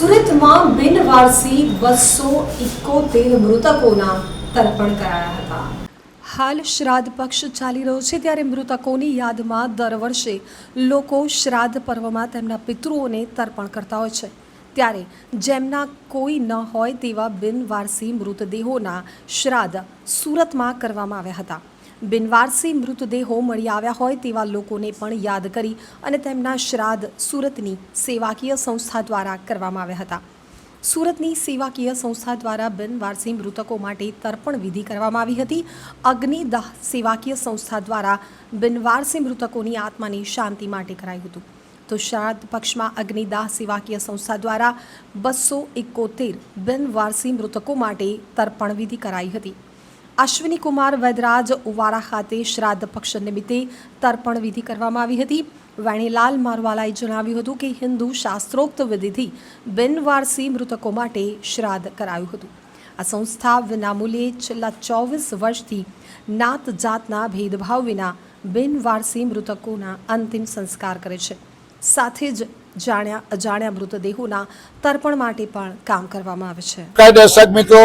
સુરતમાં બિનવારસી બસો ઇકોતેર મૃતકોના તર્પણ કરાયા હતા. હાલ શ્રાદ્ધ પક્ષ ચાલી રહ્યો છે ત્યારે મૃતકોની યાદમાં દર વર્ષે લોકો શ્રાદ્ધ પર્વમાં તેમના પિતૃઓને તર્પણ કરતા હોય છે. ત્યારે જેમના કોઈ ન હોય તેવા બિનવારસી મૃતદેહોના શ્રાદ્ધ સુરતમાં કરવામાં આવ્યા હતા. બિનવારસી મૃતદેહો મળી આવ્યા હોય તેવા લોકોને પણ યાદ કરી અને તેમના શ્રાદ્ધ સુરતની સેવાકીય સંસ્થા દ્વારા કરવામાં આવ્યા હતા. સુરતની સેવાકીય સંસ્થા દ્વારા બિનવારસી મૃતકો માટે તર્પણ વિધિ કરવામાં આવી હતી. અગ્નિદાહ સેવાકીય સંસ્થા દ્વારા બિનવારસી મૃતકોની આત્માની શાંતિ માટે કરાયું હતું. તો શ્રાદ્ધ પક્ષમાં અગ્નિદાહ સેવાકીય સંસ્થા દ્વારા બસો એકોતેર બિનવારસી મૃતકો માટે તર્પણ વિધિ કરાઈ હતી. અશ્વિની કુમાર વૈદરાજ ઉવાડા ખાતે શ્રાદ્ધ પક્ષ નિમિત્તે તર્પણ વિધિ કરવામાં આવી હતી. વેણીલાલ મારવાલાએ જણાવ્યું હતું કે હિન્દુ શાસ્ત્રોક્ત વિધિથી બિનવારસી મૃતકો માટે શ્રાદ્ધ કરાયું હતું. આ સંસ્થા વિનામૂલ્યે છેલ્લા ચોવીસ વર્ષથી નાત જાતના ભેદભાવ વિના બિનવારસી મૃતકોના અંતિમ સંસ્કાર કરે છે. સાથે જ જાણ્યા અજાણ્યા મૃતદેહોના તર્પણ માટે પણ કામ કરવામાં આવે છે. કાયદેસર મિત્રો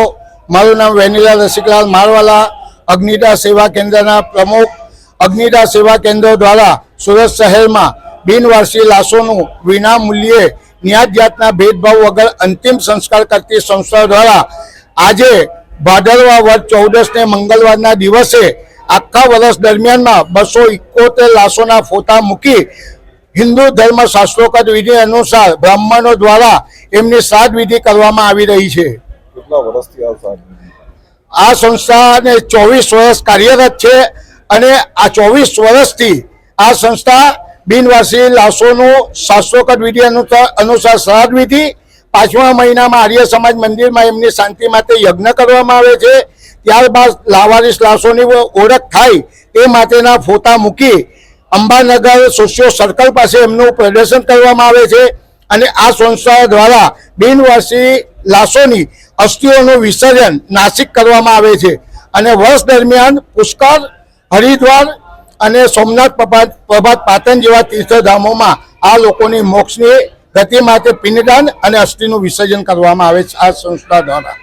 મારું નામ વેનીલા રસિકલાલ મારવાલા અગ્નિદા સેવા કેન્દ્રના પ્રમુખ. અગ્નિદા સેવા કેન્દ્ર દ્વારા સુરત શહેરમાં બિનવારસી લાશોનું વિના મૂલ્યે ન્યાય જાતના ભેદભાવ વગર અંતિમ સંસ્કાર કરતી સંસ્થા દ્વારા આજે ભાદરવા વર્ષ ચૌદસને મંગળવારના દિવસે આખા વર્ષ દરમિયાનમાં બસો ઇકોતેર લાશોના ફોટા મૂકી હિન્દુ ધર્મ શાસ્ત્રોકત વિધિ અનુસાર બ્રાહ્મણો દ્વારા એમની શ્રાદ્ધ વિધિ કરવામાં આવી રહી છે. કેટલા વર્ષથી આ આ સંસ્થાને ચોવીસ વર્ષ કાર્યરત છે અને આ ચોવીસ વર્ષથી આ સંસ્થા બિનવાસી લાશોનું શાસ્ત્રોકટ વિધિ અનુસાર શ્રાદ્ધ વિધિ પાંચમા મહિનામાં આર્ય સમાજ મંદિરમાં એમની શાંતિ માટે યજ્ઞ કરવામાં આવે છે. ત્યારબાદ લાવારીસ લાશોની ઓળખ થાય એ માટેના ફોટા મૂકી અંબાનગર સોશિયો સર્કલ પાસે એમનું પ્રદર્શન કરવામાં આવે છે અને આ સંસ્થા દ્વારા બિનવાસી લાશોની અસ્થિઓનું વિસર્જન નાસિક કરવામાં આવે છે. અને વર્ષ દરમિયાન પુષ્કર હરિદ્વાર અને સોમનાથ પ્રભાત પ્રભાત પાટણ જેવા તીર્થધામોમાં આ લોકોની મોક્ષની ગતિ માટે પિંડદાન અને અસ્થિનું વિસર્જન કરવામાં આવે છે આ સંસ્થા દ્વારા.